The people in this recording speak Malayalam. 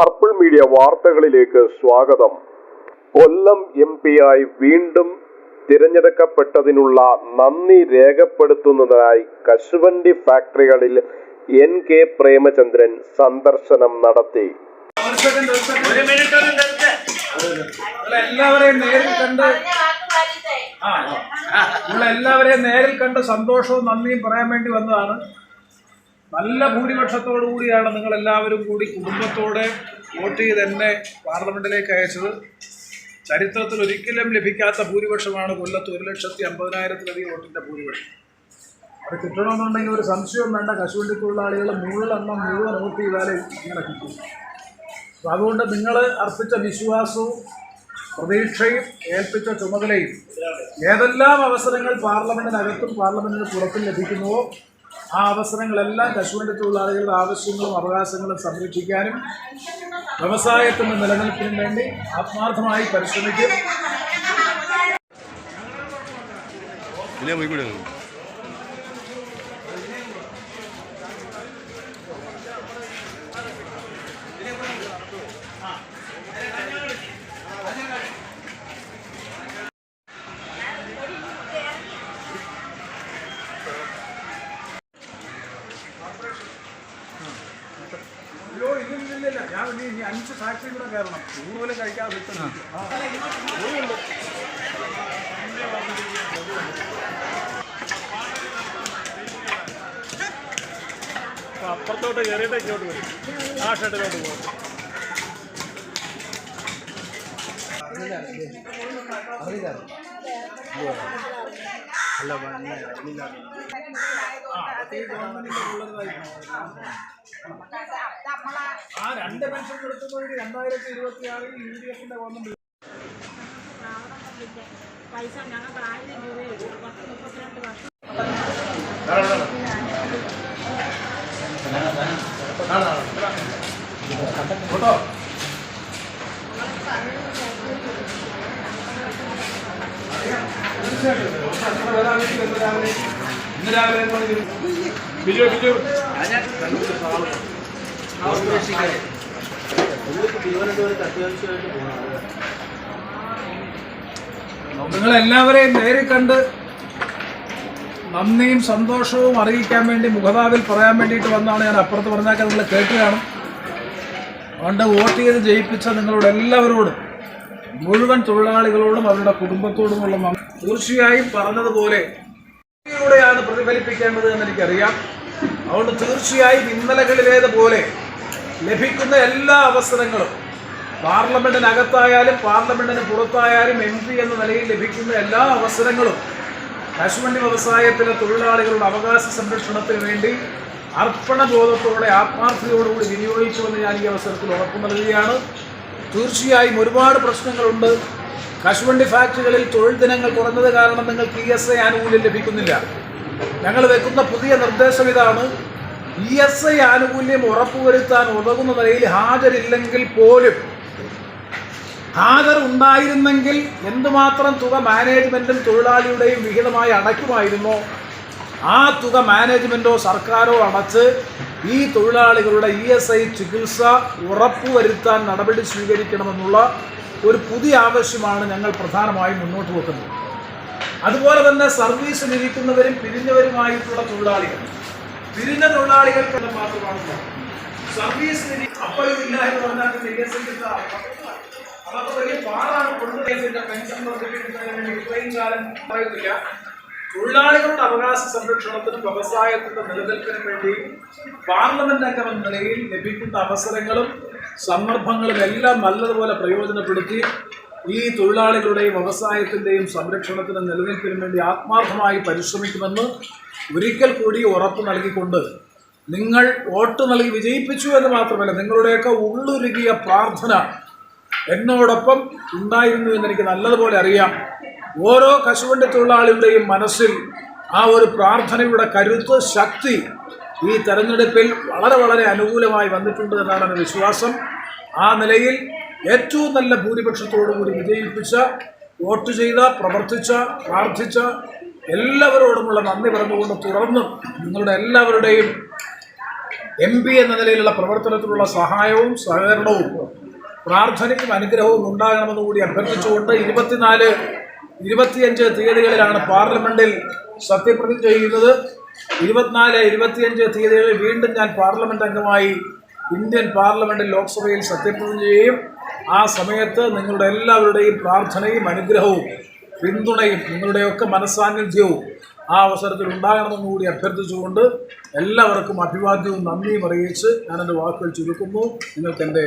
പർപ്പിൾ മീഡിയ വാർത്തകളിലേക്ക് സ്വാഗതം. കൊല്ലം എം ആയി വീണ്ടും തിരഞ്ഞെടുക്കപ്പെട്ടതിനുള്ള നന്ദി രേഖപ്പെടുത്തുന്നതിനായി കശുവണ്ടി ഫാക്ടറികളിൽ എൻ കെ പ്രേമചന്ദ്രൻ സന്ദർശനം നടത്തി. എല്ലാവരെയും എല്ലാവരെയും നേരിൽ കണ്ട് സന്തോഷവും നന്ദിയും പറയാൻ വേണ്ടി വന്നതാണ്. നല്ല ഭൂരിപക്ഷത്തോടു കൂടിയാണ് നിങ്ങൾ കൂടി കുടുംബത്തോടെ വോട്ട് ചെയ്ത് എന്നെ പാർലമെന്റിലേക്ക് അയച്ചത്. ചരിത്രത്തിൽ ഒരിക്കലും ലഭിക്കാത്ത ഭൂരിപക്ഷമാണ് കൊല്ലത്ത് ഒരു ലക്ഷത്തി അമ്പതിനായിരത്തിലധികം വോട്ടിന്റെ ഭൂരിപക്ഷം. അത് കിട്ടണമെന്നുണ്ടെങ്കിൽ ഒരു സംശയവും വേണ്ട. കശുവണ്ടി തൊഴിലാളികൾ മുഴുവൻ മുഴുവൻ വോട്ട് ചെയ്താലേ ഇങ്ങനെ കിട്ടും. അപ്പോൾ അതുകൊണ്ട് നിങ്ങൾ അർപ്പിച്ച വിശ്വാസവും പ്രതീക്ഷയും ഏൽപ്പിച്ച ചുമതലയും ഏതെല്ലാം അവസരങ്ങൾ പാർലമെന്റിനകത്തും പാർലമെന്റിന് പുറത്തും ലഭിക്കുന്നുവോ ആ അവസരങ്ങളെല്ലാം കശുവണ്ടി തൊഴിലാളികളുടെ ആവശ്യങ്ങളും അവകാശങ്ങളും സംരക്ഷിക്കാനും വ്യവസായത്തിന്റെ നിലനിൽപ്പിനും വേണ്ടി ആത്മാർത്ഥമായി പരിശ്രമിക്കും. ഇല്ലില്ലില്ല ഞാൻ ഇനി ഇനി അഞ്ച് ഫാക്ടറി കൂടെ കയറണം. കൂടുതൽ കഴിക്കാതെ വിട്ടു അപ്പുറത്തോട്ട് കയറിയിട്ട് ഇങ്ങോട്ട് വരും. ആ ഷട്ടിലോട്ട് പോകും ആ രണ്ട് പെൻഷൻ കൊടുക്കുമ്പോൾ രണ്ടായിരത്തി ഇരുപത്തി ആറിൽ യു ഡി എഫിന്റെ ഗവൺമെന്റ് പൈസ ഞങ്ങൾക്ക് ആയിരം രൂപയേ ഉള്ളൂ പത്ത് മുപ്പത്തിരണ്ട് വർഷം കേട്ടോ ഇന്ന് രാവിലെ നിങ്ങൾ എല്ലാവരെയും നേരിൽ കണ്ട് നന്ദിയും സന്തോഷവും അറിയിക്കാൻ വേണ്ടി മുഖതാവിൽ പറയാൻ വേണ്ടിയിട്ട് വന്നാണ് ഞാൻ അപ്പുറത്ത് പറഞ്ഞാൽ നിങ്ങൾ കേട്ട് കാണും അതുകൊണ്ട് വോട്ട് ചെയ്ത് ജയിപ്പിച്ച നിങ്ങളുടെ എല്ലാവരോടും മുഴുവൻ തൊഴിലാളികളോടും അവരുടെ കുടുംബത്തോടുമുള്ള തീർച്ചയായും പറഞ്ഞതുപോലെ പ്രതിഫലിപ്പിക്കേണ്ടത് എന്ന് എനിക്കറിയാം. അതുകൊണ്ട് തീർച്ചയായും ഇന്നലകളിലേതുപോലെ ലഭിക്കുന്ന എല്ലാ അവസരങ്ങളും. പാർലമെന്റിനകത്തായാലും പാർലമെന്റിന് പുറത്തായാലും എം പി എന്ന നിലയിൽ ലഭിക്കുന്ന എല്ലാ അവസരങ്ങളും കശുവണ്ടി വ്യവസായത്തിലെ തൊഴിലാളികളുടെ അവകാശ സംരക്ഷണത്തിന് വേണ്ടി അർപ്പണബോധത്തോടെ ആത്മാർത്ഥതയോടുകൂടി വിനിയോഗിച്ചുവെന്ന് ഞാൻ ഈ അവസരത്തിൽ ഉറപ്പു നൽകുകയാണ്. തീർച്ചയായും ഒരുപാട് പ്രശ്നങ്ങളുണ്ട്. കശുവണ്ടി ഫാക്ടറികളിൽ തൊഴിൽ ദിനങ്ങൾ കുറഞ്ഞത് കാരണം നിങ്ങൾക്ക് ഇ എസ് ഐ ആനുകൂല്യം ലഭിക്കുന്നില്ല. ഞങ്ങൾ വെക്കുന്ന പുതിയ നിർദ്ദേശം ഇതാണ്. ഇ എസ് ഐ ആനുകൂല്യം ഉറപ്പുവരുത്താൻ ഉതകുന്ന നിലയിൽ ഹാജരില്ലെങ്കിൽ പോലും ഹാജർ ഉണ്ടായിരുന്നെങ്കിൽ എന്തുമാത്രം തുക മാനേജ്മെന്റും തൊഴിലാളിയുടെയും വിഹിതമായി അടയ്ക്കുമായിരുന്നോ? ആ തുക മാനേജ്മെന്റോ സർക്കാരോ അടച്ച് ഈ തൊഴിലാളികളുടെ ഇ എസ് ഐ ചികിത്സ ഉറപ്പുവരുത്താൻ നടപടി സ്വീകരിക്കണമെന്നുള്ള ഒരു പുതിയ ആവശ്യമാണ് ഞങ്ങൾ പ്രധാനമായും മുന്നോട്ട് വെക്കുന്നത് അതുപോലെ തന്നെ സർവീസിലിരിക്കുന്നവരും പിരിഞ്ഞവരുമായിട്ടുള്ള തൊഴിലാളികൾ. പിരിഞ്ഞ തൊഴിലാളികൾക്ക് മാത്രമാണ് സർവീസിന് അപ്പോഴും ഇല്ല എന്ന് പറഞ്ഞാൽ പിന്നെ ഇ എസ് ഐ അതൊക്കെ വലിയ പെൻഷൻ തൊഴിലാളികളുടെ അവകാശ സംരക്ഷണത്തിനും വ്യവസായത്തിന്റെ നിലനിൽപ്പിനും വേണ്ടി പാർലമെന്റ് അംഗം എന്ന നിലയിൽ ലഭിക്കുന്ന അവസരങ്ങളും സന്ദർഭങ്ങളും എല്ലാം നല്ലതുപോലെ പ്രയോജനപ്പെടുത്തി ഈ തൊഴിലാളികളുടെയും വ്യവസായത്തിന്റെയും സംരക്ഷണത്തിനും നിലനിൽപ്പിനും വേണ്ടി ആത്മാർത്ഥമായി പരിശ്രമിക്കുമെന്ന് ഒരിക്കൽ കൂടി ഉറപ്പ് നൽകിക്കൊണ്ട് നിങ്ങൾ വോട്ട് നൽകി വിജയിപ്പിച്ചു എന്ന് മാത്രമല്ല നിങ്ങളുടെയൊക്കെ ഉള്ളുരുകിയ പ്രാർത്ഥന എന്നോടൊപ്പം ഉണ്ടായിരുന്നു എന്നെനിക്ക് നല്ലതുപോലെ അറിയാം. ഓരോ കശുവണ്ടി തൊഴിലാളികളുടെയും മനസ്സിൽ ആ ഒരു പ്രാർത്ഥനയുടെ കരുത്ത് ശക്തി ഈ തെരഞ്ഞെടുപ്പിൽ വളരെ വളരെ അനുകൂലമായി വന്നിട്ടുണ്ട് എന്നാണ് എന്റെ വിശ്വാസം. ആ നിലയിൽ ഏറ്റവും നല്ല ഭൂരിപക്ഷത്തോടുകൂടി വിജയിപ്പിച്ച വോട്ട് ചെയ്ത പ്രവർത്തിച്ച പ്രാർത്ഥിച്ച എല്ലാവരോടുമുള്ള നന്ദി പറഞ്ഞുകൊണ്ട് തുടർന്നും നിങ്ങളുടെ എല്ലാവരുടെയും എം പി എന്ന നിലയിലുള്ള പ്രവർത്തനത്തിലുള്ള സഹായവും സഹകരണവും പ്രാർത്ഥനയ്ക്കും അനുഗ്രഹവും ഉണ്ടാകണമെന്ന് കൂടി അഭ്യർത്ഥിച്ചുകൊണ്ട് ഇരുപത്തിനാല് ഇരുപത്തിയഞ്ച് തീയതികളിലാണ് പാർലമെന്റിൽ സത്യപ്രതിജ്ഞ ചെയ്യുന്നത്. ഇരുപത്തിനാല് ഇരുപത്തിയഞ്ച് തീയതികളിൽ വീണ്ടും ഞാൻ പാർലമെന്റ് അംഗമായി ഇന്ത്യൻ പാർലമെന്റിൽ ലോക്സഭയിൽ സത്യപ്രതിജ്ഞ ചെയ്യും. ആ സമയത്ത് നിങ്ങളുടെ എല്ലാവരുടെയും പ്രാർത്ഥനയും അനുഗ്രഹവും പിന്തുണയും നിങ്ങളുടെയൊക്കെ മനസ്സാന്നിധ്യവും ആ അവസരത്തിൽ ഉണ്ടാകണമെന്ന് കൂടി അഭ്യർത്ഥിച്ചുകൊണ്ട് എല്ലാവർക്കും അഭിവാദ്യവും നന്ദിയും അറിയിച്ച് ഞാൻ എന്റെ വാക്കുകൾ ചുരുക്കുന്നു. നിങ്ങൾക്ക് എന്റെ